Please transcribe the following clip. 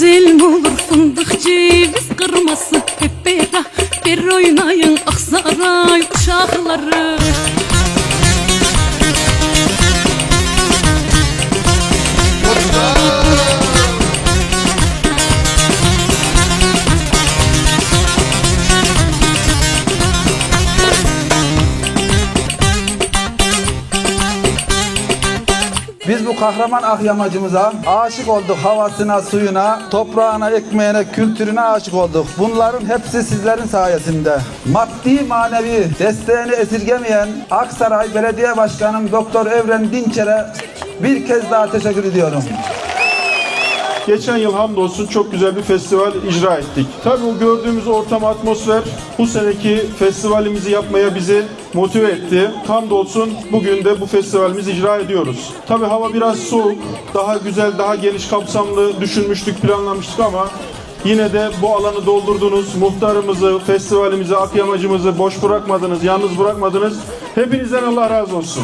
güzel mi olur fındık ceviz kırması Hep beraber oynayın. Aksaray uşakları Biz bu kahraman ahyamacımıza aşık olduk havasına, suyuna, toprağına, ekmeğine, kültürüne aşık olduk. Bunların hepsi sizlerin sayesinde. Maddi manevi desteğini esirgemeyen Aksaray Belediye Başkanım Doktor Evren Dinçer'e bir kez daha teşekkür ediyorum. Geçen yıl hamdolsun çok güzel bir festival icra ettik. Tabii o gördüğümüz ortam, atmosfer bu seneki festivalimizi yapmaya bizi motive etti. Hamdolsun bugün de bu festivalimizi icra ediyoruz. Tabii hava biraz soğuk, daha güzel, daha geniş kapsamlı düşünmüştük, planlamıştık ama yine de bu alanı doldurdunuz. Muhtarımızı, festivalimizi, akyamacımızı boş bırakmadınız, yalnız bırakmadınız. Hepinizden Allah razı olsun.